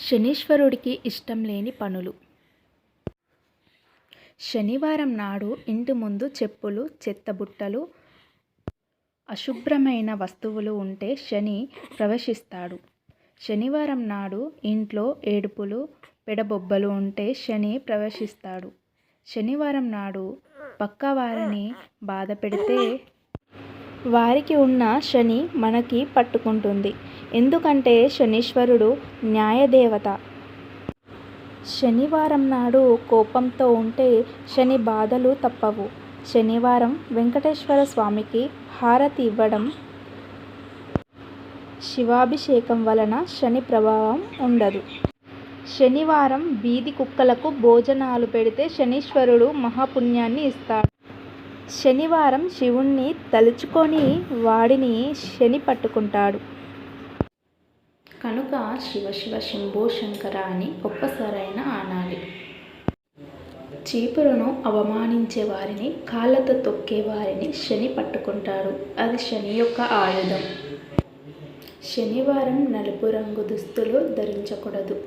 శనీశ్వరుడికి ఇష్టం లేని పనులు. శనివారం నాడు ఇంటి ముందు చెప్పులు చెత్తబుట్టలు అశుభ్రమైన వస్తువులు ఉంటే శని ప్రవేశిస్తాడు. శనివారం నాడు ఇంట్లో ఏడుపులు పెడబొబ్బలు ఉంటే శని ప్రవేశిస్తాడు. శనివారం నాడు పక్కవారిని బాధ పెడితే వారికి ఉన్న శని మనకి పట్టుకుంటుంది. ఎందుకంటే శనీశ్వరుడు న్యాయదేవత. శనివారం నాడు కోపంతో ఉంటే శని బాధలు తప్పవు. శనివారం వెంకటేశ్వర స్వామికి హారతి ఇవ్వడం శివాభిషేకం వలన శని ప్రభావం ఉండదు. శనివారం బీది కుక్కలకు భోజనాలు పెడితే శనీశ్వరుడు మహాపుణ్యాన్ని ఇస్తాడు. శనివారం శివుణ్ణి తలుచుకొని వాడిని శని పట్టుకుంటాడు. కనుక శివ శివ శంభో శంకర అని ఒక్కసారైనా ఆనాలి. చీపురును అవమానించే వారిని కాళ్ళతో తొక్కే వారిని శని పట్టుకుంటాడు. అది శని యొక్క ఆయుధం. శనివారం నలుపు రంగు దుస్తులు ధరించకూడదు.